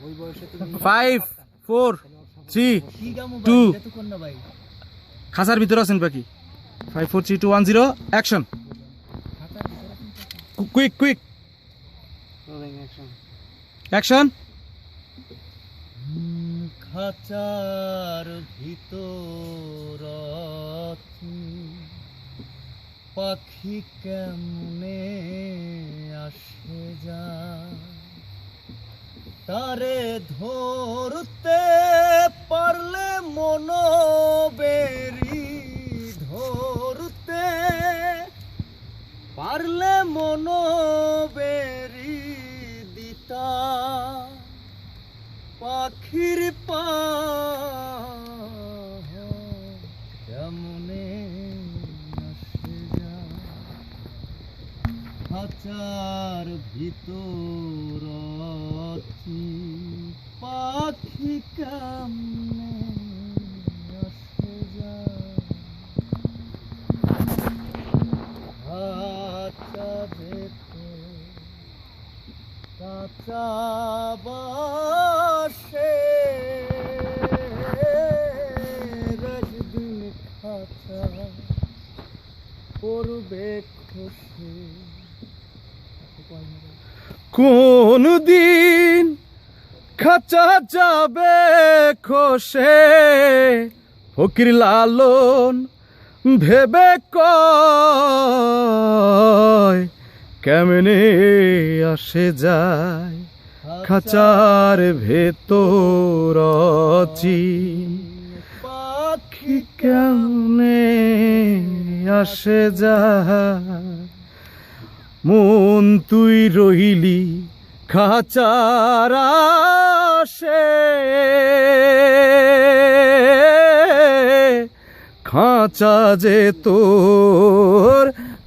ওই five four three two. খাঁচার ভিতরে আছেন পাখি five four three two one zero action quick quick action খাঁচার ভিতর পাখি কেমনে আসে যা তারে ধরতে পারলে মনোবেরি ধরতে পারলে মনোবেরি দিতা। পাখির পা কেমনে খাঁচার ভিতর খুশি। কোন দিন খাঁচা যাবে খসে? ফকির লালন ভেবে কয় কেমনে আসে যায়? খাঁচার ভেতর পাখি কেমনে আসে যায়? মন তুই রহিলি, খাচার আসে। খাঁচা যে তোর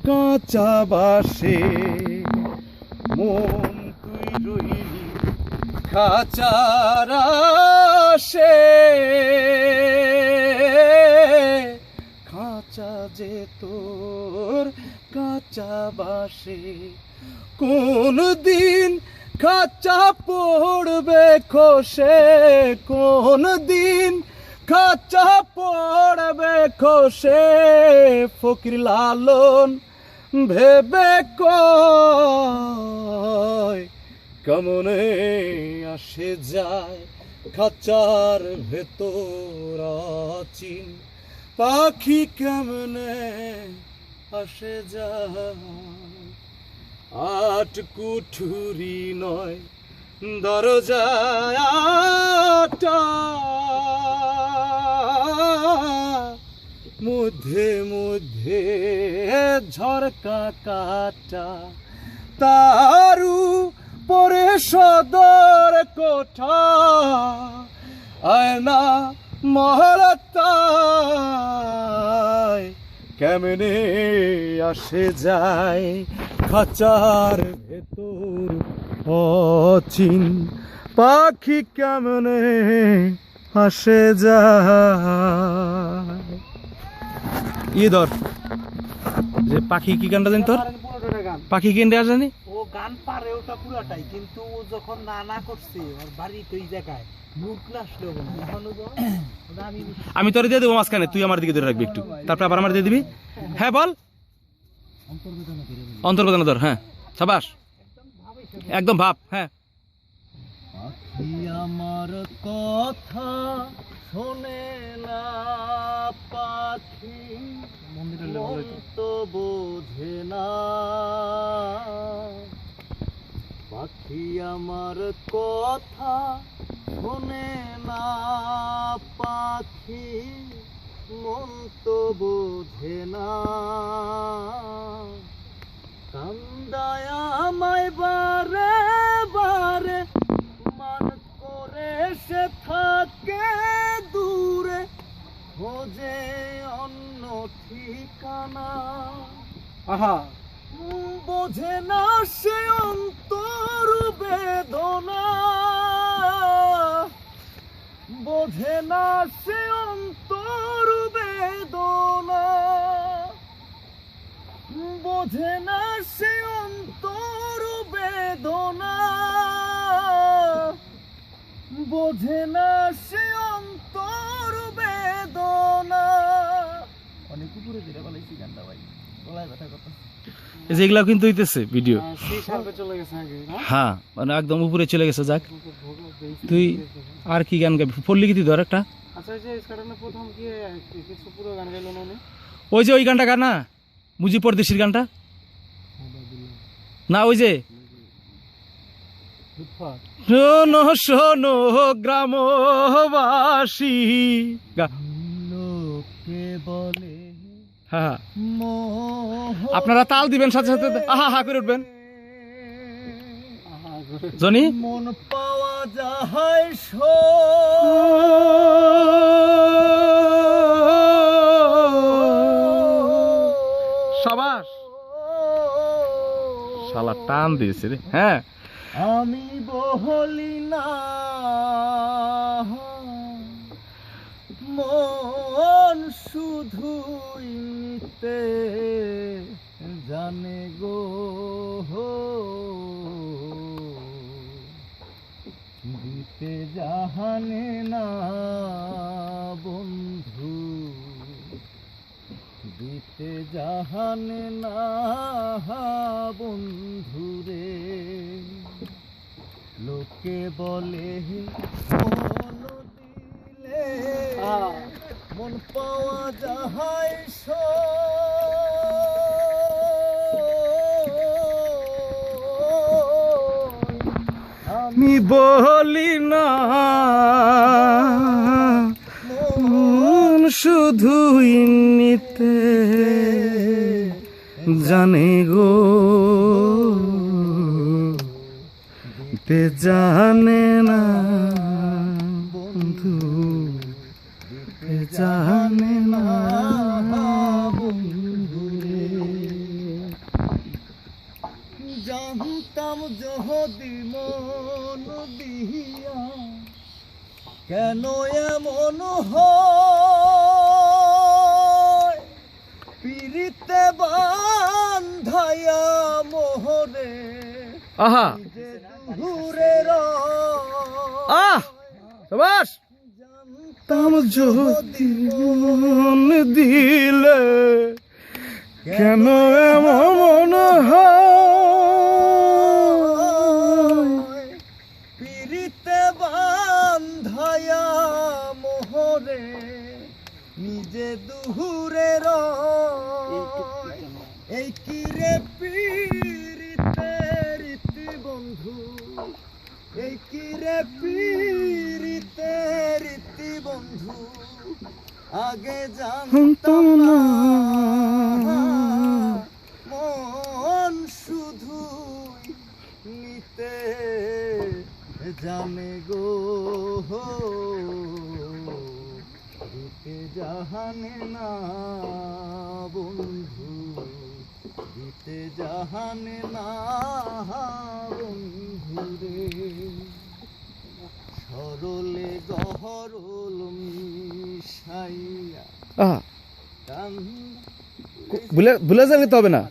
কাঁচা বাসে মন তুই রহিলি খাচার আসে খাঁচা যে তোর কাঁচা বাসে কোন দিন খাঁচা পড়বে খসে কোন দিন খাঁচা পড়বে খসে, ফকির লালন ভেবে কেমনে আসে যায় খাঁচার ভেতর চিন পাখি কেমনে আসে যায়? আট কুঠুরি নয়, দরজায় আটা। মধ্যে মধ্যে ঝরকা কাটা, তারু পরে সদর কোঠা, আয়না মহলতায় কেমনে আসে যায় খাঁচার ভেতর অচিন পাখি কেমনে আসে যায়? ইয়ে ধর। যে পাখি কি গানটা জানি তোর? পাখি কি গানটা জানি? ও গান পারে ওটা পুরাটাই কিন্তু ও যখন না না করছে ওর বাড়ি তো এই জায়গায় আমি তোর দিয়ে দেবো মাঝখানে তুই আমার দিকে ধরে রাখবি একটু। তারপর আবার আমার দিয়ে দিবি? হ্যাঁ বল। অন্তর্বেদনা ধর হ্যাঁ। সাবাস। একদম ভাব হ্যাঁ। আমার কথা শোনে না পাখি তো বোঝে না। পাখি আমার কথা শোনে না পাখি মন তো বোঝে না। কান্দায় আমায় বারে বারে মান করে সে থাকে। খোঁজে অন্য ঠিকানা। আহা। বোঝে না সে অন্তর বেদনা। বোঝে না সে অন্তর বেদনা। বোঝে না সে অন্তর বেদনা। বোঝে না সে গানটা ভাই। গলায় ব্যথা এই যে এগুলা কিন্তু হইতেছে ভিডিও সেই সার্ভে চলে গেছে আগে না? হ্যাঁ মানে একদম উপরে চলে গেছে যাক। তুই আর কি গান গাবি? পল্লী গীতি ধর একটা। আচ্ছা এই যে স্কাটানে প্রথম কি কিছু পুরো গান গাইলো না উনি? ওই যে ওই গানটা গান না? মুজি পরদেশির গানটা? না ওই যে। শোনো শোনো গ্রামবাসী। লোকে বলে হ্যাঁ হ্যাঁ। আপনারা তাল দিবেন সাথে সাথে। আহা হা করে উঠবেন। জনি? মন পাওয়া যায় সাবাস। শালা টান দিয়েছে রে। হ্যাঁ। আমি বহলি না। মন শুধুই নিতে জানে গো দিতে জাহানে না বন্ধু। দিতে জাহানে না বন্ধু রে। লোকে বলে মন দিলে মন পাওয়া যাহাই আমি বলি না মন শুধুই নিতে জানে গো তে জানে না বন্ধু জানে না। মন দিয়া কেন এমন পিড়িতে বান্ধাইয়া মোহরে আহা! দূরে আহ! সবাস তাম যদি মন দিলে কেন এমন হয়? রয়। এই কিরে পিড়িতে রীতি বন্ধু এই কিরে পীরিতে রীতি বন্ধু আগে জানতাম না। ভুলে ভুলে যাবে তো হবে না।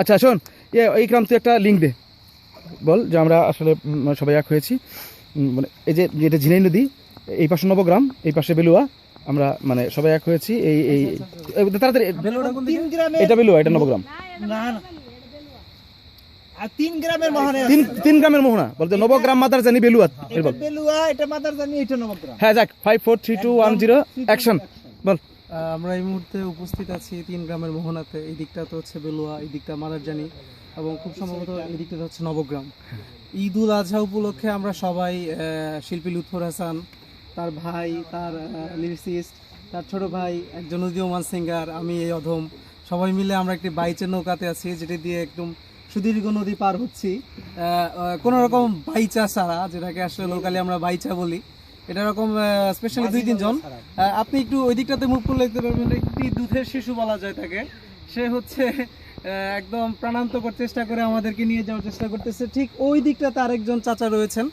আচ্ছা শোন এ এই গ্রাম তুই একটা লিঙ্ক দে। বল যে আমরা আসলে সবাই এক হয়েছি। মানে এই যে যেটা ঝিনাই নদী এই পাশে নবগ্রাম এই পাশে বেলুয়া আমরা মানে সবাই এক হয়েছি এই এই তাড়াতাড়ি তিন গ্রামের এটা বেলুয়া এটা নবগ্রাম। না না তিন গ্রামের মহানে তিন তিন গ্রামের মোহনা। বলতে নবগ্রাম মাদার জানি বেলুয়া। বল। বেলুয়া এটা মাদার জানি এটা নবগ্রাম। হ্যাঁ যাক five four three two one zero action বল। আমরা এই মুহূর্তে উপস্থিত আছি তিন গ্রামের মোহনাতে। এই দিকটা তো হচ্ছে বেলুয়া, এই দিকটা মাদারজানি এবং খুব সম্ভবত এই দিকটা হচ্ছে নবগ্রাম। ঈদ উল আজহা উপলক্ষে আমরা সবাই শিল্পী লুৎফর হাসান, তার ভাই, তার লিরিসিস্ট তার ছোট ভাই একজন উদীয়মান সিঙ্গার আমি, এই অধম, সবাই মিলে আমরা একটি বাইচের নৌকাতে আছি, যেটি দিয়ে একদম সুদীর্ঘ নদী পার হচ্ছি। কোনো রকম বাইচা ছাড়া, যেটাকে আসলে লোকালি আমরা বাইচা বলি। এটা রকম স্পেশালি দুই তিনজন। আপনি একটু ওই দিকটাতে করলে দেখতে পারবেন একটি দুধের শিশু বলা যায় তাকে। সে হচ্ছে একদম প্রাণান্তকর চেষ্টা করে আমাদেরকে নিয়ে যাওয়ার চেষ্টা করতেছে। ঠিক ওই দিকটাতে আরেকজন চাচা রয়েছেন।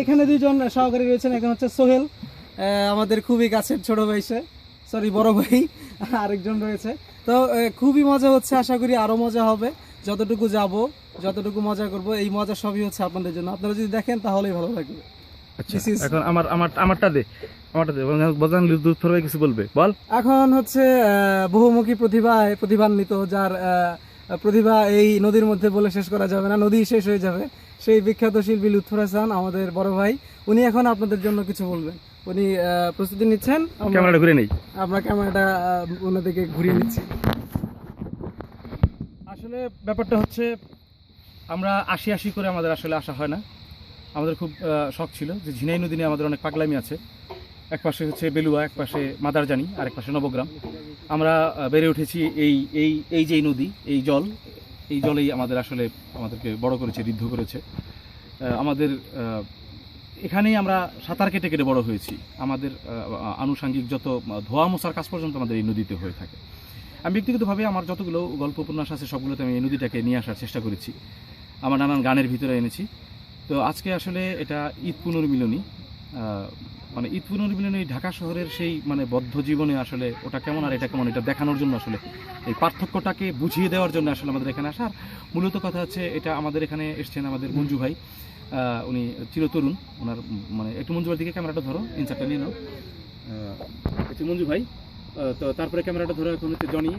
এখানে দুইজন সহকারী রয়েছেন একজন হচ্ছে সোহেল। আমাদের খুবই কাছের ছোট ভাই সে। সরি বড় ভাই আরেকজন রয়েছে। তো খুবই মজা হচ্ছে আশা করি আরও মজা হবে। যতটুকু যাব যতটুকু মজা করব এই মজা সবই হচ্ছে আপনাদের জন্য। আপনারা যদি দেখেন তাহলেই ভালো লাগবে। এখন আমার আমার আমারটা দে আমারটা দে বজান দুধ ধরবে কিছু বলবে বল। এখন হচ্ছে বহুমুখী প্রতিভায় প্রতিভান্বিত যার প্রতিভা এই নদীর মধ্যে বলে শেষ করা যাবে না নদী শেষ হয়ে যাবে। সেই বিখ্যাত শিল্পী লুৎফর হাসান আমাদের বড় ভাই উনি এখন আপনাদের জন্য কিছু বলবেন। উনি আহ, প্রস্তুতি নিচ্ছেন আমরা- ক্যামেরাটা ঘুরে নেই। আমরা ক্যামেরাটা ওনাদেরকে ঘুরিয়ে নিচ্ছি। আসলে ব্যাপারটা হচ্ছে আমরা আশি আশি করে আমাদের আসলে আসা হয় না। আমাদের খুব শখ ছিল যে ঝিনাই নদী নিয়ে আমাদের অনেক পাগলামি আছে। এক পাশে হচ্ছে বেলুয়া, এক পাশে মাদারজানি, আর এক পাশে নবগ্রাম। আমরা বেড়ে উঠেছি এই এই এই যে নদী, এই জল, এই জলেই আমাদের আসলে, আমাদেরকে বড় করেছে ঋদ্ধ করেছে। আমাদের এখানেই আমরা সাঁতার কেটে কেটে বড় হয়েছি। আমাদের আনুষাঙ্গিক যত ধোয়া মোছার কাজ পর্যন্ত আমাদের এই নদীতে হয়ে থাকে। আমি ব্যক্তিগতভাবে আমার যতগুলো গল্প উপন্যাস আছে, সবগুলোতে আমি এই নদীটাকে নিয়ে আসার চেষ্টা করেছি। আমার নানান গানের ভিতরে এনেছি। তো আজকে আসলে এটা ঈদ পুনর্মিলনী মানে ঈদ পুনর্মিলনী ঢাকা শহরের সেই মানে বদ্ধ জীবনে আসলে ওটা কেমন আর এটা কেমন এটা দেখানোর জন্য আসলে এই পার্থক্যটাকে বুঝিয়ে দেওয়ার জন্য আসলে আমাদের এখানে আসার মূলত কথা হচ্ছে এটা আমাদের এখানে এসছেন আমাদের মঞ্জু ভাই উনি চিরতরুণ, ওনার মানে একটু মঞ্জু ভাই দিকে ক্যামেরাটা ধরো ইনসারটা নিয়ে নাও। একটু মঞ্জু ভাই তো তারপরে ক্যামেরাটা ধরে এখন হচ্ছে জনি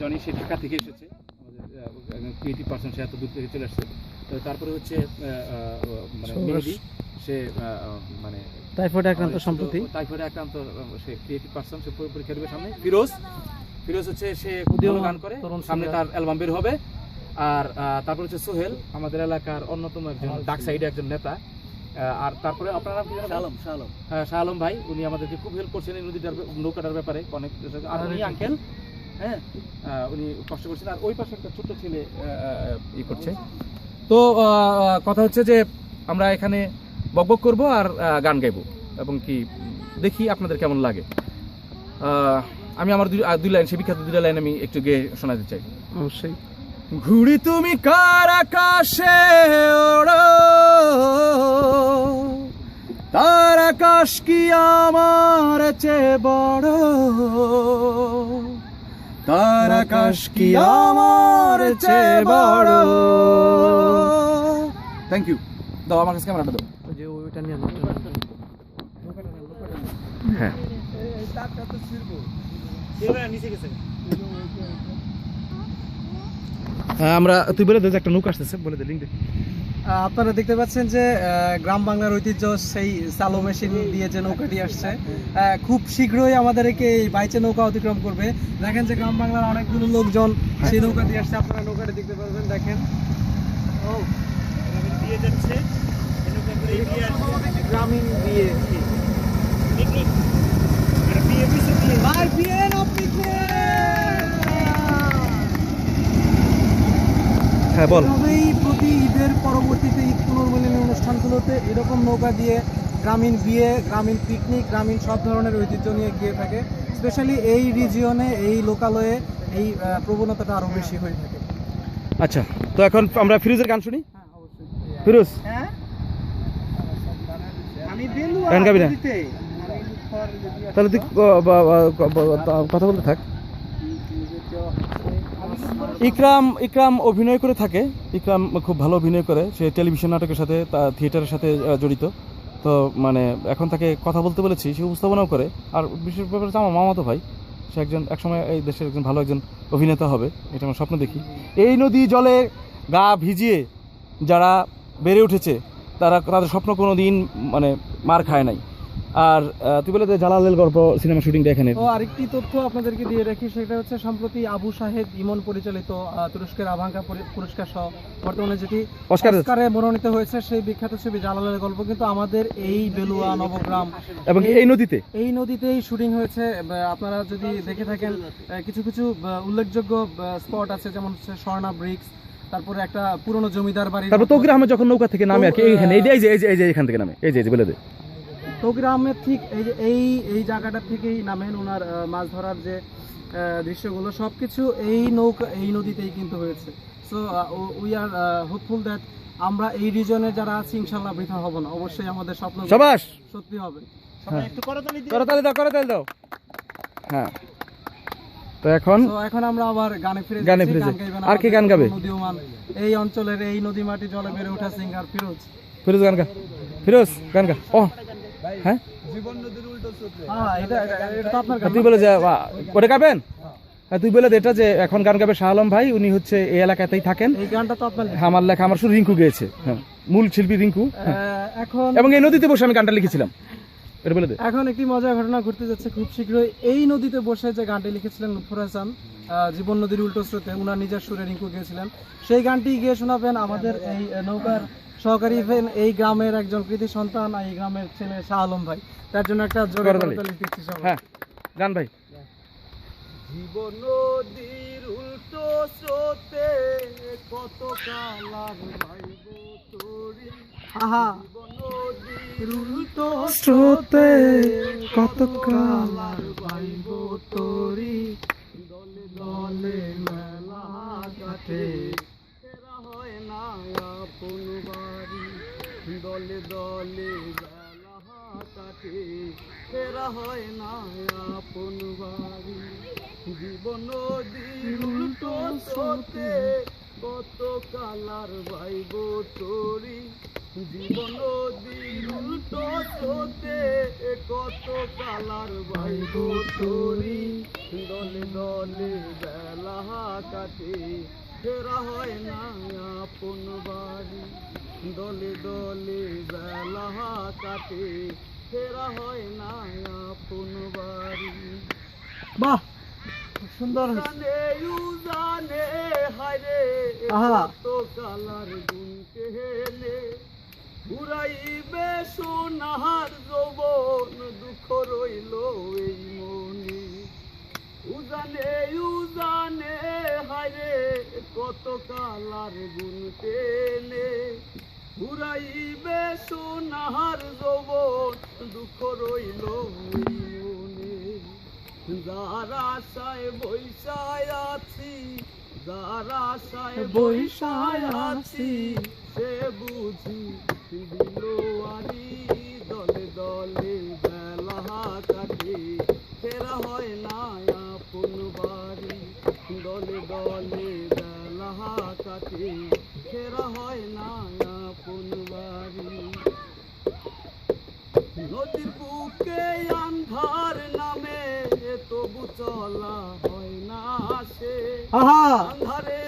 জনি সে ঢাকা থেকে এসেছে। আমাদের ক্রিয়েটিভ পার্সন সে এত দূর থেকে চলে আসছে। তো তারপরে হচ্ছে মানে মেহেদি সে মানে টাইফয়েড আক্রান্ত সম্প্রতি? টাইফয়েডে আক্রান্ত সে ক্রিয়েটিভ পার্সন সে পরীক্ষা দেবে সামনে। ফিরোজ ফিরোজ হচ্ছে সে গান করে। সামনে তার অ্যালবাম বের হবে। আর তারপর হচ্ছে সোহেল আমাদের এলাকার অন্যতম একজন ডাক সাইডে একজন নেতা। আর তারপরে আপনারা কি জানেন? শালম শালম। হ্যাঁ, শাহ আলম ভাই উনি আমাদেরকে খুব হেল্প করছেন এই নদীটার নৌকাটার ব্যাপারে। অনেক আর উনি আঙ্কেল হ্যাঁ? উনি কষ্ট করছেন। আর ওই পাশে একটা ছোট্ট ছেলে ই করছে। তো কথা হচ্ছে যে আমরা এখানে বকবক করব আর গান গাইবো এবং কি দেখি আপনাদের কেমন লাগে। আমি আমার দুই লাইন সে বিখ্যাত দুই লাইন আমি একটু গেয়ে শোনাতে চাই। অবশ্যই। ঘুড়ি তুমি কার আকাশে তার আকাশ কি আমার চেয়ে বড়? তার আকাশ কি আমার চেয়ে বড়? থ্যাংক ইউ দাও আমার কাছে ক্যামেরাটা দাও। যে ওইটা নিয়ে হ্যাঁ। হ্যাঁ, আমরা তুই বলে দে একটা নৌকা আসতেছে বলে দে লিঙ্ক দে। আপনারা দেখতে পাচ্ছেন যে গ্রাম বাংলার ঐতিহ্য সেই সালো মেশিন দিয়ে যে নৌকাটি আসছে। আহ, খুব শীঘ্রই আমাদেরকে এই বাইচে নৌকা অতিক্রম করবে। দেখেন যে গ্রাম বাংলার অনেকগুলো লোকজন সেই নৌকা দিয়ে আসছে। আপনারা নৌকাটি দেখতে পারবেন দেখেন। গ্রামীণ বিয়ে আর বিয়ে না হ্যাঁ বল। এভাবেই প্রতি ঈদের পরবর্তীতে ঈদ পুনর্মিলনী অনুষ্ঠানগুলোতে এরকম নৌকা দিয়ে গ্রামীণ বিয়ে গ্রামীণ পিকনিক গ্রামীণ সব ধরনের ঐতিহ্য নিয়ে গিয়ে থাকে। স্পেশালি এই রিজিয়নে এই লোকালয়ে এই প্রবণতাটা আরও বেশি হয়ে থাকে। আচ্ছা তো এখন আমরা ফিরোজের গান শুনি। ফিরোজ? হ্যাঁ? আমি বেলুয়া গান গাবি না? তাহলে তুই কথা বলতে থাক। ইকরাম ইকরাম অভিনয় করে থাকে। ইকরাম খুব ভালো অভিনয় করে। সে টেলিভিশন নাটকের সাথে তা থিয়েটারের সাথে জড়িত। তো মানে এখন তাকে কথা বলতে বলেছি সে উপস্থাপনাও করে। আর বিশেষ ব্যাপার হচ্ছে আমার মামাতো ভাই। সে একজন একসময় এই দেশের একজন ভালো একজন অভিনেতা হবে। এটা আমার স্বপ্ন দেখি। এই নদী জলে গা ভিজিয়ে যারা বেড়ে উঠেছে তারা তাদের স্বপ্ন কোনো দিন মানে মার খায় নাই। আর তুই বলে দে জালালের গল্প সিনেমা শুটিংটা এখানে। ও আরেকটি তথ্য আপনাদেরকে দিয়ে রাখি সেটা হচ্ছে সম্প্রতি আবু সাহেদ ইমন পরিচালিত তুরস্কের আভাঙ্কা পুরস্কার সহ বর্তমানে যেটি অস্কারে মনোনীত হয়েছে সেই বিখ্যাত ছবি জালালের গল্প। কিন্তু আমাদের এই বেলুয়া নবগ্রাম এবং এই নদীতে? এই নদীতেই শুটিং হয়েছে। আপনারা যদি দেখে থাকেন কিছু কিছু উল্লেখযোগ্য স্পট আছে যেমন হচ্ছে স্বর্ণা ব্রিক্স তারপরে একটা পুরনো জমিদার বাড়ি তারপর তৌকির আহমেদ যখন নৌকা থেকে নামে আর কি এইখানে এই যে এই যে এই যে এই যে এখান থেকে নামে এই যে এই যে বলে দে। তৌকির আহমেদ ঠিক এই যে এই এই জায়গাটা থেকেই নামেন ওনার মাছ ধরার যে দৃশ্যগুলো সবকিছু এই নৌকা এই নদীতেই কিন্তু হয়েছে। So we are hopeful that আমরা এই রিজনে যারা আছি ইনশাল্লাহ বৃথা হব না। অবশ্যই আমাদের স্বপ্ন সবাস! সত্যি হবে। সবাই একটু করতালি দাও করতালি দাও। হ্যাঁ। তো এখন? এখন আমরা আবার গানে ফিরে গানে ফিরে আর কে গান গাবে? এই অঞ্চলের এই নদী মাটি জলে বেড়ে ওঠা সিঙ্গার ফিরোজ। ফিরোজ গান গা। ফিরোজ গান গা। ও হ্যাঁ? জীবন নদীর উল্টো স্রোতে। হ্যাঁ এটা এটা- এটা আপনার গান তুই বলে যে ওটা গাবেন? হ্যাঁ তুই বলে এটা যে এখন গান গাবে শাহ আলম ভাই উনি হচ্ছে এই এলাকাতেই থাকেন। এই গানটা তো আপনার হ্যাঁ, আমার লেখা আমার শুধু রিঙ্কু গেয়েছে। হ্যাঁ মূল শিল্পী রিঙ্কু। এখন এবং এই নদীতে বসে আমি গানটা লিখেছিলাম। এটা বলে দে। এখন একটি মজার ঘটনা ঘটতে যাচ্ছে খুব শীঘ্রই। এই নদীতে বসে যে গানটি লিখেছিলেন নুফুর হাসান জীবন নদীর উল্টো স্রোতে উনার নিজের সুরে রিঙ্কু গিয়েছিলেন। সেই গানটি গিয়ে শোনাবেন আমাদের এই নৌকার সহকারী এই গ্রামের একজন কৃতি সন্তান এই গ্রামের ছেলে শাহ আলম ভাই। তার জন্য একটা। করতালি দিচ্ছি হ্যাঁ গান ভাই। জীবন নদীর উল্টো স্রোতে কত কালার ভাইব তোরি? স্রোতে কত কালার ভাইব তোরি দলে দলে মেলা কাটে ফেরা হয় না আপন বাড়ি দলে দলে বেলা কাটে ফেরা হয় না আপন বাড়ি জীবন নদীর উল্টো স্রোতে কত কালার ভাইব তোরি জীবন নদীর উল্টো স্রোতে কত কালার ভাইব তোরি দলে দলে বেলা কাটে ফেরা হয় না আপন বাড়ি দলে দলে বেলা কাটে ফেরা হয় না আপন বাড়ি বাহ সুন্দর। জানে ইউ জানে হায়রে কালার গুণ কেলে ঘুরাইবে সোনার যৌবন দুঃখ রইল এই মনে উজানে উজানে হায়রে কত কালার গুণ কেলে ঘুরাইবে সোনার যৌবন দুঃখ রইল মনে যার আশায় বৈশায় আছি যার আশায় বৈশায় আছি সে বুঝি দিল আরি দলে দলে বেলা কাটে ফেরা হয় না আপন বাড়ি দলে বেলা কাটে ফেরা হয় না আপন বাড়ি। নদীর বুকে আন্ধার নামে তবু চলা হয় না সে। আন্ধারে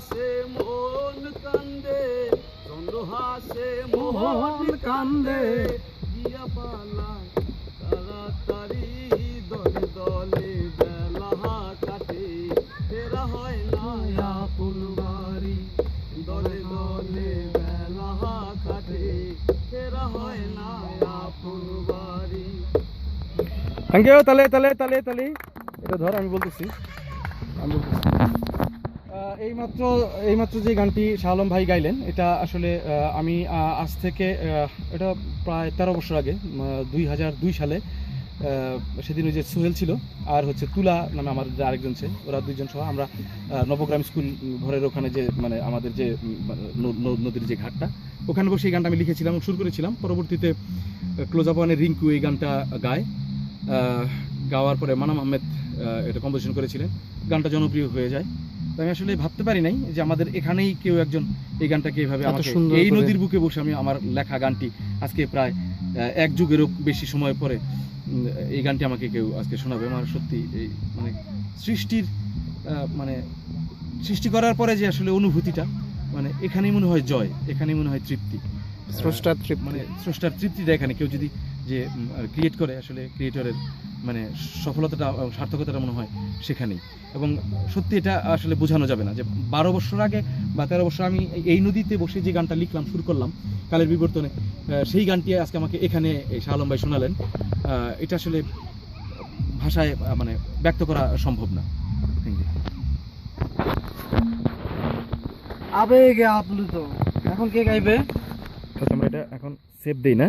হাসে মন কান্দে চন্দ্র হাসে মোহন কান্দে। গিয়া পালায় তাড়াতাড়ি দলে দলে বেলা কাটে। ফেরা হয় না আপন দলে দলে বেলা কাটে। ফেরা হয় না আপন বাড়ি থ্যাংক ইউ তালে তালে তালে তালে। এটা ধর আমি বলতেছি। এইমাত্র এইমাত্র যে গানটি শাহ আলম ভাই গাইলেন, এটা আসলে আমি আজ থেকে এটা প্রায় তেরো বছর আগে দুই হাজার দুই সালে সেদিন ওই যে সোহেল ছিল, আর হচ্ছে তুলা নামে আমার যে আরেকজন ছে ওরা দুইজন সহ আমরা নবগ্রাম স্কুল ঘরের ওখানে যে মানে আমাদের যে নদীর যে ঘাটটা, ওখানে বসে এই গানটা আমি লিখেছিলাম শুরু করেছিলাম। পরবর্তীতে ক্লোজ আপ ওয়ানের রিঙ্কু এই গানটা গায়। গাওয়ার পরে মানাম আহমেদ এটা কম্পোজিশন করেছিলেন। গানটা জনপ্রিয় হয়ে যায়। আমি আসলে ভাবতে পারি নাই যে আমাদের এখানেই কেউ একজন এই গানটাকে সুন্দর এই নদীর বুকে বসে আমি আমার লেখা গানটি আজকে প্রায় এক যুগেরও বেশি সময় পরে এই গানটি আমাকে কেউ আজকে শোনাবে। আমার সত্যি এই মানে সৃষ্টির মানে সৃষ্টি করার পরে যে আসলে অনুভূতিটা মানে এখানেই মনে হয় জয় এখানেই মনে হয় তৃপ্তি। স্রষ্টার তৃপ্তি। মানে স্রষ্টার তৃপ্তিটা এখানে। কেউ যদি যে ক্রিয়েট করে আসলে ক্রিয়েটরের মানে সফলতাটা সার্থকতাটা মনে হয় সেখানেই। এবং সত্যি এটা আসলে বোঝানো যাবে না যে বারো বছর আগে বা তেরো বছর আমি এই- এই নদীতে বসে যে গানটা লিখলাম শুরু করলাম কালের বিবর্তনে সেই গানটি আজকে আমাকে এখানে এই শাহ আলম ভাই শোনালেন। এটা আসলে ভাষায় মানে ব্যক্ত করা সম্ভব না। থ্যাংক ইউ আবেগে আপ্লুত। এখন কে গাইবে? আমরা এটা এখন সেভ দিই না।